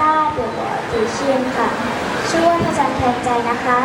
ต้าเดือดจีเชียนค่ะ ชื่อว่าพระจันทร์แทนใจนะคะ